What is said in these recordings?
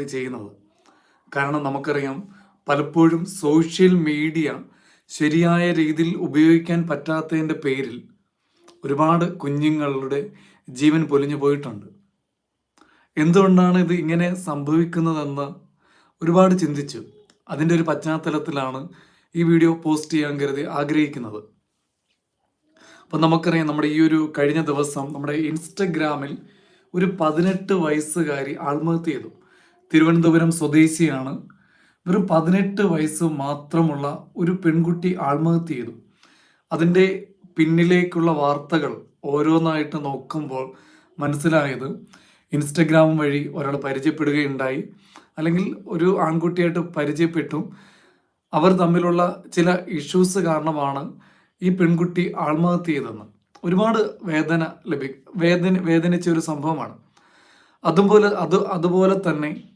ചെയ്യുന്നത്. കാരണം നമുക്കറിയാം പലപ്പോഴും സോഷ്യൽ മീഡിയ ശരിയായ രീതിയിൽ ഉപയോഗിക്കാൻ പറ്റാത്തതിന്റെ പേരിൽ ഒരുപാട് കുഞ്ഞുങ്ങളുടെ ജീവൻ പൊലിഞ്ഞു പോയിട്ടുണ്ട്. എന്തുകൊണ്ടാണ് ഇത് ഇങ്ങനെ സംഭവിക്കുന്നതെന്ന് ഒരുപാട് ചിന്തിച്ചു. അതിന്റെ ഒരു പശ്ചാത്തലത്തിലാണ് ഈ വീഡിയോ പോസ്റ്റ് ചെയ്യാൻ കരുതി ആഗ്രഹിക്കുന്നത്. അപ്പം നമുക്കറിയാം നമ്മുടെ ഈ ഒരു കഴിഞ്ഞ ദിവസം നമ്മുടെ ഇൻസ്റ്റഗ്രാമിൽ ഒരു പതിനെട്ട് വയസ്സുകാരി ആത്മഹത്യ ചെയ്തു. തിരുവനന്തപുരം സ്വദേശിയാണ്. വെറും പതിനെട്ട് വയസ്സ് മാത്രമുള്ള ഒരു പെൺകുട്ടി ആത്മഹത്യ ചെയ്തു. അതിന്റെ പിന്നിലേക്കുള്ള വാർത്തകൾ ഓരോന്നായിട്ട് നോക്കുമ്പോൾ മനസ്സിലായത് ഇൻസ്റ്റഗ്രാം വഴി ഒരാൾ പരിചയപ്പെടുകയുണ്ടായി. അല്ലെങ്കിൽ ഒരു ആൺകുട്ടിയായിട്ട് പരിചയപ്പെട്ടു. അവർ തമ്മിലുള്ള ചില ഇഷ്യൂസ് കാരണമാണ് ഈ പെൺകുട്ടി ആത്മഹത്യ ചെയ്തതെന്ന്. ഒരുപാട് വേദന ലഭി വേദന വേദനിച്ച ഒരു സംഭവമാണ്. അതുപോലെ അത് അതുപോലെ തന്നെ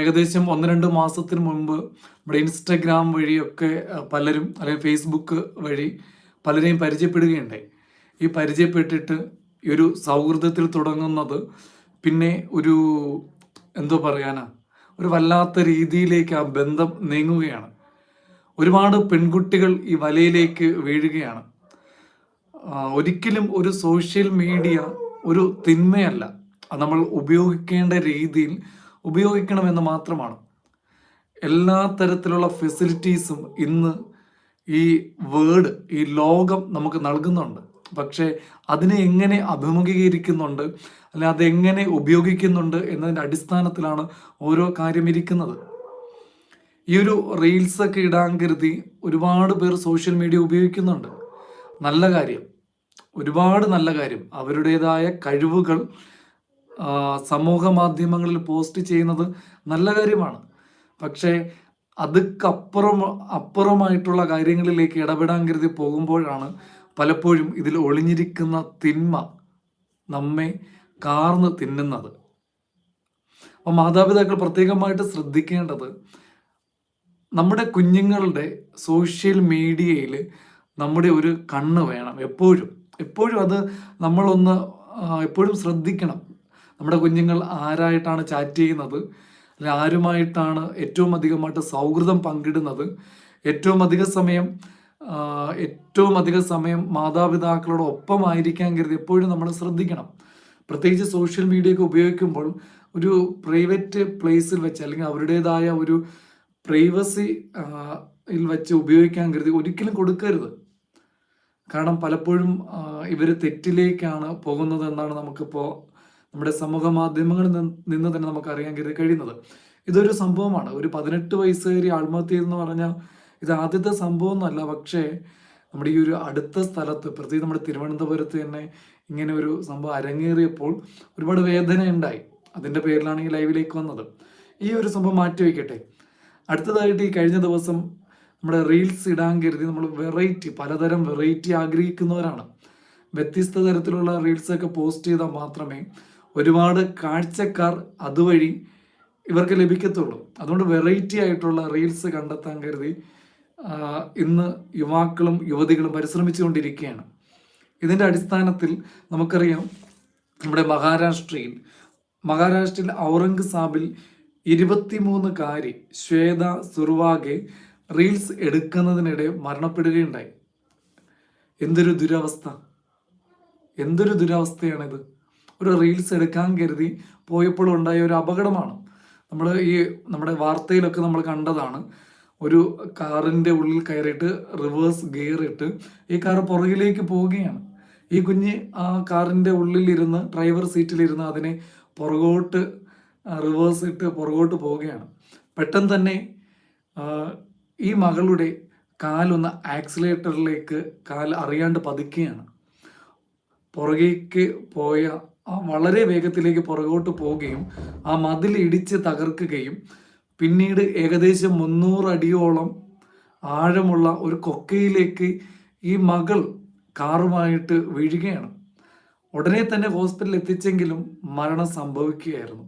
ഏകദേശം ഒന്ന് രണ്ട് മാസത്തിന് മുമ്പ് നമ്മുടെ ഇൻസ്റ്റഗ്രാം വഴിയൊക്കെ പലരും അല്ലെങ്കിൽ ഫേസ്ബുക്ക് വഴി പലരെയും പരിചയപ്പെടുകയുണ്ടായി. ഈ പരിചയപ്പെട്ടിട്ട് ഈ ഒരു സൗഹൃദത്തിൽ തുടങ്ങുന്നത് പിന്നെ ഒരു എന്തോ പറയാനാ ഒരു വല്ലാത്ത രീതിയിലേക്ക് ആ ബന്ധം നീങ്ങുകയാണ്. ഒരുപാട് പെൺകുട്ടികൾ ഈ വലയിലേക്ക് വീഴുകയാണ്. ഒരിക്കലും ഒരു സോഷ്യൽ മീഡിയ ഒരു തിന്മയല്ല. അത് നമ്മൾ ഉപയോഗിക്കേണ്ട രീതിയിൽ ഉപയോഗിക്കണമെന്ന് മാത്രമാണ്. എല്ലാ തരത്തിലുള്ള ഫെസിലിറ്റീസും ഇന്ന് ഈ വേർഡ് ഈ ലോകം നമുക്ക് നൽകുന്നുണ്ട്. പക്ഷേ അതിനെ എങ്ങനെ അഭിമുഖീകരിക്കുന്നുണ്ട് അല്ലെ അതെങ്ങനെ ഉപയോഗിക്കുന്നുണ്ട് എന്നതിന്റെ അടിസ്ഥാനത്തിലാണ് ഓരോ കാര്യം ഇരിക്കുന്നത്. ഈ ഒരു റീൽസ് ഒക്കെ ഇടാൻ കരുതി ഒരുപാട് പേർ സോഷ്യൽ മീഡിയ ഉപയോഗിക്കുന്നുണ്ട്. നല്ല കാര്യം. ഒരുപാട് നല്ല കാര്യം. അവരുടേതായ കഴിവുകൾ സമൂഹ മാധ്യമങ്ങളിൽ പോസ്റ്റ് ചെയ്യുന്നത് നല്ല കാര്യമാണ്. പക്ഷേ അതുക്കപ്പുറം അപ്പുറമായിട്ടുള്ള കാര്യങ്ങളിലേക്ക് ഇടപെടാൻ കരുതി പോകുമ്പോഴാണ് പലപ്പോഴും ഇതിൽ ഒളിഞ്ഞിരിക്കുന്ന തിന്മ നമ്മെ കാർന്ന് തിന്നുന്നത്. അപ്പോൾ മാതാപിതാക്കൾ പ്രത്യേകമായിട്ട് ശ്രദ്ധിക്കേണ്ടത് നമ്മുടെ കുഞ്ഞുങ്ങളുടെ സോഷ്യൽ മീഡിയയിൽ നമ്മുടെ ഒരു കണ്ണ് വേണം. എപ്പോഴും എപ്പോഴും അത് നമ്മളൊന്ന് എപ്പോഴും ശ്രദ്ധിക്കണം. നമ്മുടെ കുഞ്ഞുങ്ങൾ ആരായിട്ടാണ് ചാറ്റ് ചെയ്യുന്നത്? അല്ലെ ആരുമായിട്ടാണ് ഏറ്റവും അധികമായിട്ട് സൗഹൃദം പങ്കിടുന്നത്? ഏറ്റവും അധിക സമയം ഏറ്റവും അധിക സമയം മാതാപിതാക്കളോട് ഒപ്പമായിരിക്കാൻ കരുതി എപ്പോഴും നമ്മൾ ശ്രദ്ധിക്കണം. പ്രത്യേകിച്ച് സോഷ്യൽ മീഡിയ ഒക്കെ ഉപയോഗിക്കുമ്പോൾ ഒരു പ്രൈവറ്റ് പ്ലേസിൽ വെച്ച് അല്ലെങ്കിൽ അവരുടേതായ ഒരു പ്രൈവസി വെച്ച് ഉപയോഗിക്കാൻ കരുതി ഒരിക്കലും കൊടുക്കരുത്. കാരണം പലപ്പോഴും ഇവർ തെറ്റിലേക്കാണ് പോകുന്നത് എന്നാണ് നമുക്കിപ്പോൾ നമ്മുടെ സമൂഹ മാധ്യമങ്ങളിൽ നിന്ന് തന്നെ നമുക്ക് അറിയാൻ കഴിയുന്നത്. ഇതൊരു സംഭവമാണ്. ഒരു പതിനെട്ട് വയസ്സുകാരി ആത്മഹത്യ എന്ന് പറഞ്ഞാൽ ഇത് ആദ്യത്തെ സംഭവം ഒന്നല്ല പക്ഷേ നമ്മുടെ ഈ ഒരു അടുത്ത സ്ഥലത്ത് പ്രത്യേകിച്ച് നമ്മുടെ തിരുവനന്തപുരത്ത് തന്നെ ഇങ്ങനെ ഒരു സംഭവം അരങ്ങേറിയപ്പോൾ ഒരുപാട് വേദന ഉണ്ടായി അതിന്റെ പേരിലാണ് ഈ ലൈവിലേക്ക് വന്നത്. ഈ ഒരു സംഭവം മാറ്റി വയ്ക്കട്ടെ. അടുത്തതായിട്ട് ഈ കഴിഞ്ഞ ദിവസം നമ്മുടെ റീൽസ് ഇടാൻ കരുതി നമ്മൾ വെറൈറ്റി പലതരം വെറൈറ്റി ആഗ്രഹിക്കുന്നവരാണ്. വ്യത്യസ്ത തരത്തിലുള്ള റീൽസൊക്കെ പോസ്റ്റ് ചെയ്താൽ മാത്രമേ ഒരുപാട് കാഴ്ചക്കാർ അതുവഴി ഇവർക്ക് ലഭിക്കത്തുള്ളൂ. അതുകൊണ്ട് വെറൈറ്റി ആയിട്ടുള്ള റീൽസ് കണ്ടെത്താൻ കരുതി ഇന്ന് യുവാക്കളും യുവതികളും പരിശ്രമിച്ചുകൊണ്ടിരിക്കുകയാണ്. ഇതിന്റെ അടിസ്ഥാനത്തിൽ നമുക്കറിയാം നമ്മുടെ മഹാരാഷ്ട്രയിൽ മഹാരാഷ്ട്രയിൽ ഔറംഗസാബിൽ ഇരുപത്തിമൂന്നുകാരി ശ്വേത സുർവാഗെ റീൽസ് എടുക്കുന്നതിനിടെ മരണപ്പെടുകയുണ്ടായി. എന്തൊരു ദുരവസ്ഥ? എന്തൊരു ദുരവസ്ഥയാണിത്? ഒരു റീൽസ് എടുക്കാൻ കരുതി പോയപ്പോൾ ഉണ്ടായ ഒരു അപകടമാണ്. നമ്മൾ ഈ നമ്മുടെ വാർത്തയിലൊക്കെ നമ്മൾ കണ്ടതാണ്. ഒരു കാറിന്റെ ഉള്ളിൽ കയറിയിട്ട് റിവേഴ്സ് ഗിയർ ഇട്ട് ഈ കാർ പുറകിലേക്ക് പോവുകയാണ്. ഈ കുഞ്ഞ് ആ കാറിന്റെ ഉള്ളിലിരുന്ന് ഡ്രൈവർ സീറ്റിലിരുന്ന് അതിനെ പുറകോട്ട് റിവേഴ്സ് ഇട്ട് പുറകോട്ട് പോവുകയാണ്. പെട്ടെന്ന് തന്നെ ഈ മകളുടെ കാലൊന്ന് ആക്സിലേറ്ററിലേക്ക് കാൽ അറിയാണ്ട് പതുക്കുകയാണ് പുറകേക്ക് പോയ ആ വളരെ വേഗത്തിലേക്ക് പുറകോട്ട് പോവുകയും ആ മതിൽ ഇടിച്ച് തകർക്കുകയും പിന്നീട് ഏകദേശം മുന്നൂറ് അടിയോളം ആഴമുള്ള ഒരു കൊക്കയിലേക്ക് ഈ മകൾ കാറുമായിട്ട് വീഴുകയാണ്. ഉടനെ തന്നെ ഹോസ്പിറ്റലിൽ എത്തിച്ചെങ്കിലും മരണം സംഭവിക്കുകയായിരുന്നു.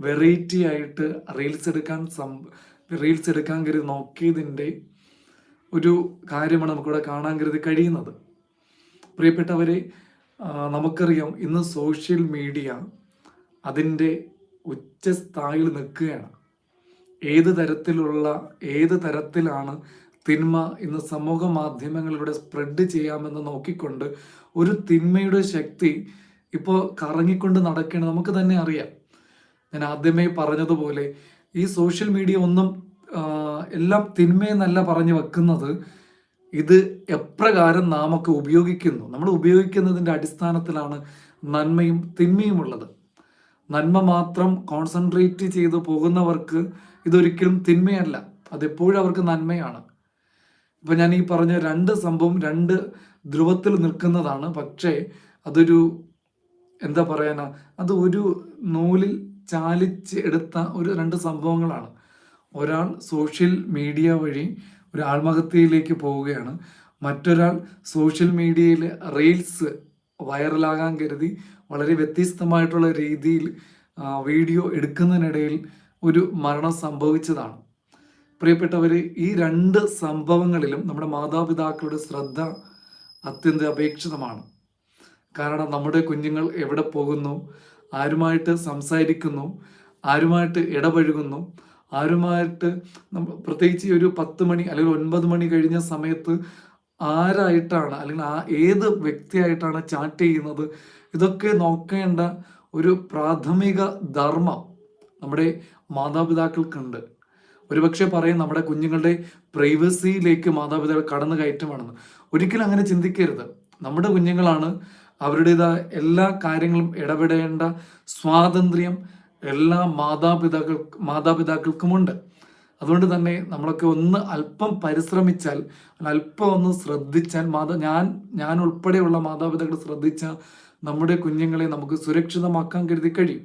വെറൈറ്റി ആയിട്ട് റീൽസ് എടുക്കാൻ റീൽസ് എടുക്കാൻ കരുതി നോക്കിയതിന്റെ ഒരു കാര്യമാണ് നമുക്കിവിടെ കാണാൻ കരുതി കഴിയുന്നത്. പ്രിയപ്പെട്ടവരെ നമുക്കറിയാം ഇന്ന് സോഷ്യൽ മീഡിയ അതിന്റെ ഉച്ചസ്ഥായിൽ നിൽക്കുകയാണ്. ഏത് തരത്തിലുള്ള ഏത് തരത്തിലാണ് തിന്മ ഇന്ന് സമൂഹ മാധ്യമങ്ങളിലൂടെ സ്പ്രെഡ് ചെയ്യാമെന്ന് നോക്കിക്കൊണ്ട് ഒരു തിന്മയുടെ ശക്തി ഇപ്പോൾ കറങ്ങിക്കൊണ്ട് നടക്കണം നമുക്ക് തന്നെ അറിയാം. ഞാൻ ആദ്യമേ പറഞ്ഞതുപോലെ ഈ സോഷ്യൽ മീഡിയ ഒന്നും എല്ലാം തിന്മയെന്നല്ല പറഞ്ഞു വെക്കുന്നത്. ഇത് എപ്രകാരം നാം ഒക്കെ ഉപയോഗിക്കുന്നു? നമ്മൾ ഉപയോഗിക്കുന്നതിന്റെ അടിസ്ഥാനത്തിലാണ് നന്മയും തിന്മയും ഉള്ളത്. നന്മ മാത്രം കോൺസെൻട്രേറ്റ് ചെയ്തു പോകുന്നവർക്ക് ഇതൊരിക്കലും തിന്മയല്ല. അതെപ്പോഴും അവർക്ക് നന്മയാണ്. ഇപ്പം ഞാൻ ഈ പറഞ്ഞ രണ്ട് സംഭവം രണ്ട് ധ്രുവത്തിൽ നിൽക്കുന്നതാണ്. പക്ഷേ അതൊരു എന്താ പറയാനാ അത് ഒരു നൂലിൽ ചാലിച്ച് എടുത്ത ഒരു രണ്ട് സംഭവങ്ങളാണ്. ഒരാൾ സോഷ്യൽ മീഡിയ വഴി ഒരു ആത്മഹത്യയിലേക്ക് പോവുകയാണ്. മറ്റൊരാൾ സോഷ്യൽ മീഡിയയിൽ റീൽസ് വൈറലാകാൻ കരുതി വളരെ വ്യത്യസ്തമായിട്ടുള്ള രീതിയിൽ വീഡിയോ എടുക്കുന്നതിനിടയിൽ ഒരു മരണം സംഭവിച്ചതാണ്. പ്രിയപ്പെട്ടവർ ഈ രണ്ട് സംഭവങ്ങളിലും നമ്മുടെ മാതാപിതാക്കളുടെ ശ്രദ്ധ അത്യന്താപേക്ഷിതമാണ് കാരണം നമ്മുടെ കുഞ്ഞുങ്ങൾ എവിടെ പോകുന്നു ആരുമായിട്ട് സംസാരിക്കുന്നു ആരുമായിട്ട് ഇടപഴകുന്നു ആരുമായിട്ട് പ്രത്യേകിച്ച് ഒരു പത്ത് മണി അല്ലെങ്കിൽ ഒൻപത് മണി കഴിഞ്ഞ സമയത്ത് ആരായിട്ടാണ് അല്ലെങ്കിൽ ആ ഏത് വ്യക്തിയായിട്ടാണ് ചാറ്റ് ചെയ്യുന്നത്? ഇതൊക്കെ നോക്കേണ്ട ഒരു പ്രാഥമിക ധർമ്മം നമ്മുടെ മാതാപിതാക്കൾക്കുണ്ട്. ഒരുപക്ഷെ പറയും നമ്മുടെ കുഞ്ഞുങ്ങളുടെ പ്രൈവസിയിലേക്ക് മാതാപിതാക്കൾ കടന്നു കയറ്റമാണെന്ന്. ഒരിക്കലും അങ്ങനെ ചിന്തിക്കരുത്. നമ്മുടെ കുഞ്ഞുങ്ങളാണ് അവരുടേതായ എല്ലാ കാര്യങ്ങളും ഇടപെടേണ്ട സ്വാതന്ത്ര്യം എല്ലാ മാതാപിതാക്കൾ മാതാപിതാക്കൾക്കുമുണ്ട്. അതുകൊണ്ട് തന്നെ നമ്മളൊക്കെ ഒന്ന് അല്പം പരിശ്രമിച്ചാൽ അല്പം ഒന്ന് ശ്രദ്ധിച്ചാൽ മാതാ ഞാൻ ഞാൻ ഉൾപ്പെടെയുള്ള മാതാപിതാക്കൾ ശ്രദ്ധിച്ചാൽ നമ്മുടെ കുഞ്ഞുങ്ങളെ നമുക്ക് സുരക്ഷിതമാക്കാൻ കരുതി കഴിയും.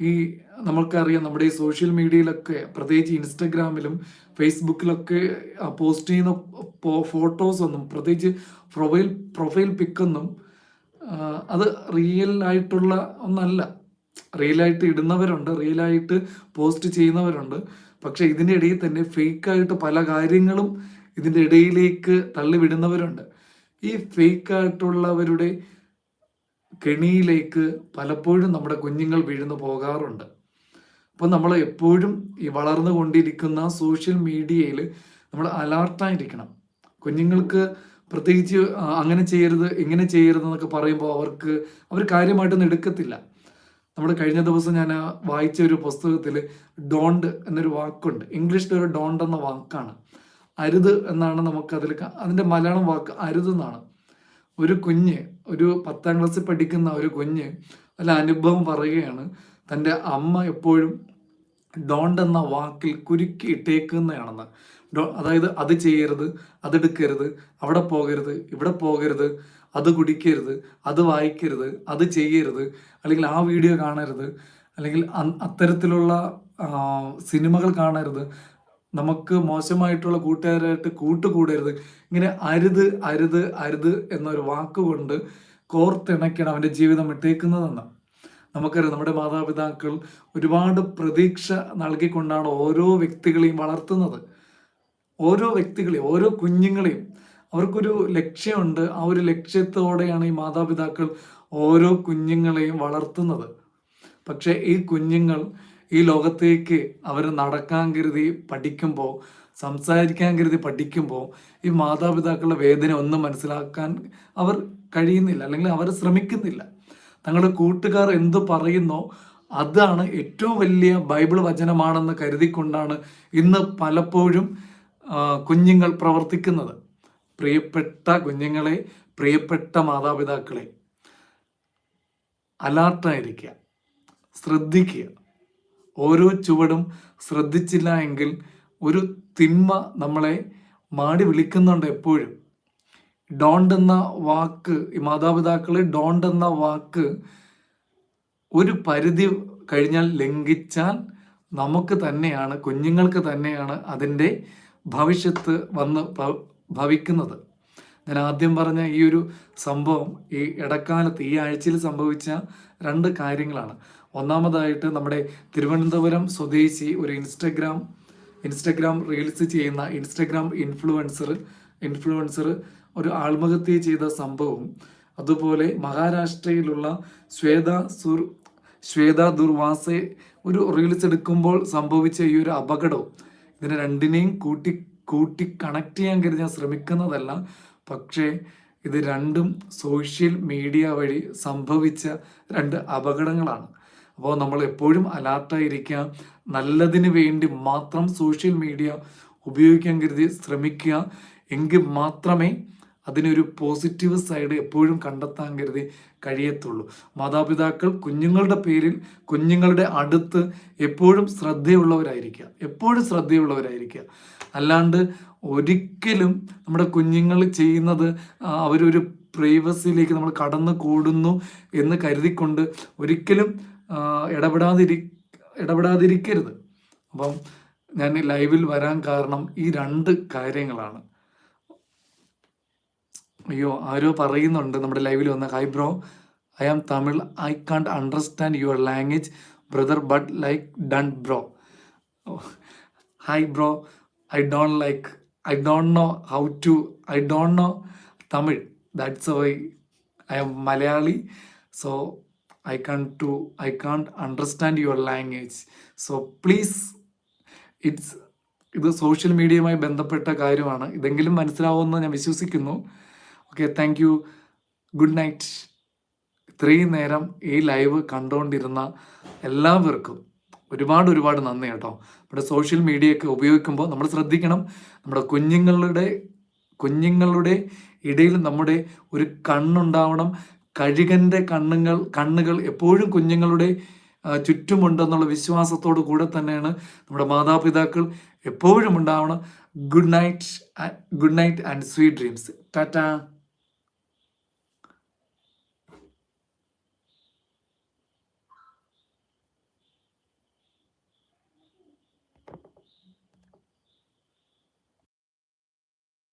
ഈ നമുക്കറിയാം നമ്മുടെ ഈ സോഷ്യൽ മീഡിയയിലൊക്കെ പ്രത്യേകിച്ച് ഇൻസ്റ്റഗ്രാമിലും ഫേസ്ബുക്കിലൊക്കെ പോസ്റ്റ് ചെയ്യുന്ന ഫോട്ടോസൊന്നും പ്രത്യേകിച്ച് പ്രൊഫൈൽ പ്രൊഫൈൽ പിക്കൊന്നും അത് റിയൽ ആയിട്ടുള്ള ഒന്നല്ല. റിയലായിട്ട് ഇടുന്നവരുണ്ട് റിയലായിട്ട് പോസ്റ്റ് ചെയ്യുന്നവരുണ്ട്. പക്ഷെ ഇതിന്റെ ഇടയിൽ തന്നെ ഫേക്കായിട്ട് പല കാര്യങ്ങളും ഇതിന്റെ ഇടയിലേക്ക് തള്ളിവിടുന്നവരുണ്ട്. ഈ ഫേക്കായിട്ടുള്ളവരുടെ കെണിയിലേക്ക് പലപ്പോഴും നമ്മുടെ കുഞ്ഞുങ്ങൾ വീഴുന്നു പോകാറുണ്ട്. അപ്പോൾ നമ്മൾ എപ്പോഴും ഈ വളർന്നുകൊണ്ടിരിക്കുന്ന സോഷ്യൽ മീഡിയയിൽ നമ്മൾ അലർട്ടായിരിക്കണം. കുഞ്ഞുങ്ങൾക്ക് പ്രത്യേകിച്ച് അങ്ങനെ ചെയ്യരുത് ഇങ്ങനെ ചെയ്യരുത് എന്നൊക്കെ പറയുമ്പോൾ അവർക്ക് അവർ കാര്യമായിട്ടൊന്നും എടുക്കത്തില്ല. നമ്മൾ കഴിഞ്ഞ ദിവസം ഞാൻ വായിച്ച ഒരു പുസ്തകത്തിൽ ഡോണ്ട് എന്നൊരു വാക്കുണ്ട്. ഇംഗ്ലീഷിൽ ഒരു ഡോണ്ട് എന്ന വാക്കാണ്. അരുത് എന്നാണ് നമുക്ക് അതിൽ അതിന്റെ മലയാളം വാക്ക് അരുത് എന്നാണ്. ഒരു കുഞ്ഞ് ഒരു പത്താം ക്ലാസ്സിൽ പഠിക്കുന്ന ഒരു കുഞ്ഞ് അല്ല അനുഭവം പറയുകയാണ് തന്റെ അമ്മ എപ്പോഴും ഡോണ്ട് എന്ന വാക്കിൽ കുരുക്കി ഇട്ടേക്കുന്നതാണെന്ന്. ഡോ അതായത് അത് ചെയ്യരുത് അതെടുക്കരുത് അവിടെ പോകരുത് ഇവിടെ പോകരുത് അത് കുടിക്കരുത് അത് വായിക്കരുത് അത് ചെയ്യരുത് അല്ലെങ്കിൽ ആ വീഡിയോ കാണരുത് അല്ലെങ്കിൽ അത്തരത്തിലുള്ള സിനിമകൾ കാണരുത് നമുക്ക് മോശമായിട്ടുള്ള കൂട്ടുകാരായിട്ട് കൂട്ടുകൂടരുത്. ഇങ്ങനെ അരുത് അരുത് അരുത് എന്നൊരു വാക്കുകൊണ്ട് കോർത്തിണക്കിയാണ് അവന്റെ ജീവിതം ഇട്ടേക്കുന്നതെന്ന്. നമുക്കറിയാം നമ്മുടെ മാതാപിതാക്കൾ ഒരുപാട് പ്രതീക്ഷ നൽകിക്കൊണ്ടാണ് ഓരോ വ്യക്തികളെയും വളർത്തുന്നത്. ഓരോ വ്യക്തികളെയും ഓരോ കുഞ്ഞുങ്ങളെയും അവർക്കൊരു ലക്ഷ്യമുണ്ട്. ആ ഒരു ലക്ഷ്യത്തോടെയാണ് ഈ മാതാപിതാക്കൾ ഓരോ കുഞ്ഞുങ്ങളെയും വളർത്തുന്നത്. പക്ഷേ ഈ കുഞ്ഞുങ്ങൾ ഈ ലോകത്തേക്ക് അവർ നടക്കാൻ കരുതി പഠിക്കുമ്പോൾ സംസാരിക്കാൻ കരുതി പഠിക്കുമ്പോൾ ഈ മാതാപിതാക്കളുടെ വേദന ഒന്നും മനസ്സിലാക്കാൻ അവർ കഴിയുന്നില്ല. അല്ലെങ്കിൽ അവർ ശ്രമിക്കുന്നില്ല. തങ്ങളുടെ കൂട്ടുകാർ എന്ത് പറയുന്നോ അതാണ് ഏറ്റവും വലിയ ബൈബിൾ വചനമാണെന്ന് കരുതിക്കൊണ്ടാണ് ഇന്ന് പലപ്പോഴും കുഞ്ഞുങ്ങൾ പ്രവർത്തിക്കുന്നത്. പ്രിയപ്പെട്ട കുഞ്ഞുങ്ങളെ പ്രിയപ്പെട്ട മാതാപിതാക്കളെ അലർട്ടായിരിക്കുക ശ്രദ്ധിക്കുക. ഓരോ ചുവടും ശ്രദ്ധിച്ചില്ല എങ്കിൽ ഒരു തിന്മ നമ്മളെ മാടി വിളിക്കുന്നുണ്ട് എപ്പോഴും. ഡോണ്ട് എന്ന വാക്ക് ഈ മാതാപിതാക്കളെ ഡോണ്ട് എന്ന വാക്ക് ഒരു പരിധി കഴിഞ്ഞാൽ ലംഘിച്ചാൽ നമുക്ക് തന്നെയാണ് കുഞ്ഞുങ്ങൾക്ക് തന്നെയാണ് അതിന്റെ ഭവിഷ്യത്ത് വന്ന് ഭവിക്കുന്നത്. ഞാൻ ആദ്യം പറഞ്ഞ ഈ ഒരു സംഭവം ഈ ഇടക്കാലത്ത് ഈ ആഴ്ചയിൽ സംഭവിച്ച രണ്ട് കാര്യങ്ങളാണ്. ഒന്നാമതായിട്ട് നമ്മുടെ തിരുവനന്തപുരം സ്വദേശി ഒരു ഇൻസ്റ്റഗ്രാം ഇൻസ്റ്റഗ്രാം റീൽസ് ചെയ്യുന്ന ഇൻസ്റ്റഗ്രാം ഇൻഫ്ലുവൻസർ ഇൻഫ്ലുവൻസർ ഒരു ആത്മഹത്യ ചെയ്ത സംഭവം അതുപോലെ മഹാരാഷ്ട്രയിലുള്ള ശ്വേത സുർ ശ്വേത ദുർവാസെ ഒരു റീൽസ് എടുക്കുമ്പോൾ സംഭവിച്ച ഈ ഒരു അപകടവും ഇതിനെ രണ്ടിനെയും കൂട്ടി കൂട്ടി കണക്ട് ചെയ്യാൻ കരുതി ഞാൻ ശ്രമിക്കുന്നതല്ല. പക്ഷേ ഇത് രണ്ടും സോഷ്യൽ മീഡിയ വഴി സംഭവിച്ച രണ്ട് അപകടങ്ങളാണ്. അപ്പോൾ നമ്മൾ എപ്പോഴും അലർട്ടായിരിക്കുക നല്ലതിന് വേണ്ടി മാത്രം സോഷ്യൽ മീഡിയ ഉപയോഗിക്കാൻ കരുതി ശ്രമിക്കുക. എങ്കിൽ മാത്രമേ അതിനൊരു പോസിറ്റീവ് സൈഡ് എപ്പോഴും കണ്ടെത്താൻ കരുതി കഴിയത്തുള്ളൂ. മാതാപിതാക്കൾ കുഞ്ഞുങ്ങളുടെ പേരിൽ കുഞ്ഞുങ്ങളുടെ അടുത്ത് എപ്പോഴും ശ്രദ്ധയുള്ളവരായിരിക്കുക. എപ്പോഴും ശ്രദ്ധയുള്ളവരായിരിക്കുക. അല്ലാണ്ട് ഒരിക്കലും നമ്മുടെ കുഞ്ഞുങ്ങൾ ചെയ്യുന്നത് അവരൊരു പ്രൈവസിയിലേക്ക് നമ്മൾ കടന്നു കൂടുന്നു എന്ന് കരുതിക്കൊണ്ട് ഒരിക്കലും ഇടപെടാതിരി ഇടപെടാതിരിക്കരുത്. അപ്പം ഞാൻ ലൈവിൽ വരാൻ കാരണം ഈ രണ്ട് കാര്യങ്ങളാണ്. അയ്യോ ആരോ പറയുന്നുണ്ട് നമ്മുടെ ലൈവിൽ വന്ന. Hi bro I am Tamil I can't understand your language brother but like done bro hi bro I don't like I don't know how to I don't know Tamil that's why I am Malayali so I can to I can understand your language so please it's ഇത് social മീഡിയയുമായി ബന്ധപ്പെട്ട കാര്യമാണ്. ഇതെങ്കിലും മനസ്സിലാവുമെന്ന് ഞാൻ വിശ്വസിക്കുന്നു. Okay thank you good night ഇത്രയും നേരം ഈ ലൈവ് കണ്ടുകൊണ്ടിരുന്ന എല്ലാവർക്കും ഒരുപാട് ഒരുപാട് നന്ദി കേട്ടോ. നമ്മുടെ സോഷ്യൽ മീഡിയ ഒക്കെ ഉപയോഗിക്കുമ്പോൾ നമ്മൾ ശ്രദ്ധിക്കണം. നമ്മുടെ കുഞ്ഞുങ്ങളുടെ കുഞ്ഞുങ്ങളുടെ ഇടയിൽ നമ്മുടെ ഒരു കണ്ണുണ്ടാവണം. കഴുകന്റെ കണ്ണുകൾ കണ്ണുകൾ എപ്പോഴും കുഞ്ഞുങ്ങളുടെ ചുറ്റുമുണ്ടെന്നുള്ള വിശ്വാസത്തോടു കൂടെ തന്നെയാണ് നമ്മുടെ മാതാപിതാക്കൾ എപ്പോഴും ഉണ്ടാവണം. Good night good night and sweet dreams tata